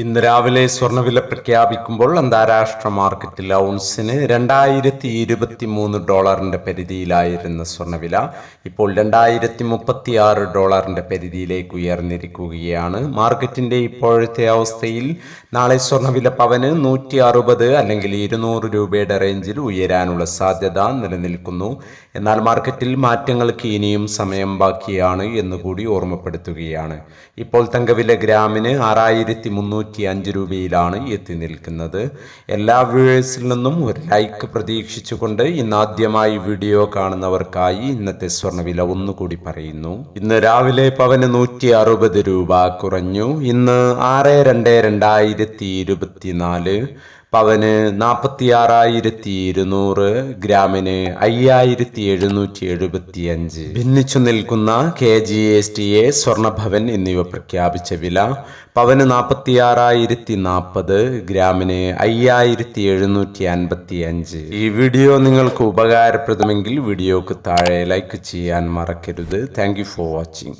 ഇന്ന് രാവിലെ സ്വർണവില പ്രഖ്യാപിക്കുമ്പോൾ അന്താരാഷ്ട്ര മാർക്കറ്റിൽ ഔൺസിന് രണ്ടായിരത്തി ഇരുപത്തി മൂന്ന് ഡോളറിന്റെ പരിധിയിലായിരുന്ന സ്വർണവില ഇപ്പോൾ രണ്ടായിരത്തി മുപ്പത്തി ആറ് ഡോളറിന്റെ പരിധിയിലേക്ക് ഉയർന്നിരിക്കുകയാണ്. മാർക്കറ്റിന്റെ ഇപ്പോഴത്തെ അവസ്ഥയിൽ നാളെ സ്വർണവില പവന് നൂറ്റി അറുപത് അല്ലെങ്കിൽ ഇരുന്നൂറ് രൂപയുടെ റേഞ്ചിൽ ഉയരാനുള്ള സാധ്യത നിലനിൽക്കുന്നു. എന്നാൽ മാർക്കറ്റിൽ മാറ്റങ്ങൾക്ക് ഇനിയും സമയം ബാക്കിയാണ് എന്നുകൂടി ഓർമ്മപ്പെടുത്തുകയാണ്. ഇപ്പോൾ തങ്കവില ഗ്രാമിന് ആറായിരത്തി മുന്നൂറ്റി അഞ്ച് രൂപയിലാണ് എത്തി നിൽക്കുന്നത്. എല്ലാ വ്യൂവേഴ്സിൽ നിന്നും ഒരു ലൈക്ക് പ്രതീക്ഷിച്ചുകൊണ്ട് ഇന്ന് ആദ്യമായി വീഡിയോ കാണുന്നവർക്കായി ഇന്നത്തെ സ്വർണവില ഒന്നുകൂടി പറയുന്നു. ഇന്ന് രാവിലെ പവന് നൂറ്റി അറുപത് രൂപ കുറഞ്ഞു. ഇന്ന് ആറ് രണ്ട് രണ്ടായിരത്തി ഇരുപത്തിനാല് പവന് നാൽപ്പത്തി ആറായിരത്തി ഇരുന്നൂറ് ഗ്രാമിന് അയ്യായിരത്തി എഴുന്നൂറ്റി എഴുപത്തി അഞ്ച് ഭിന്നിച്ചു നിൽക്കുന്ന K G S T A Swarnabhavan എന്നിവ പ്രഖ്യാപിച്ച വില പവന് നാൽപ്പത്തി ആറായിരത്തി നാൽപ്പത് ഗ്രാമിന് അയ്യായിരത്തി എഴുന്നൂറ്റി അൻപത്തി അഞ്ച് ഈ വീഡിയോ നിങ്ങൾക്ക് ഉപകാരപ്രദമെങ്കിൽ വീഡിയോക്ക് താഴെ ലൈക്ക് ചെയ്യാൻ മറക്കരുത്. Thank for watching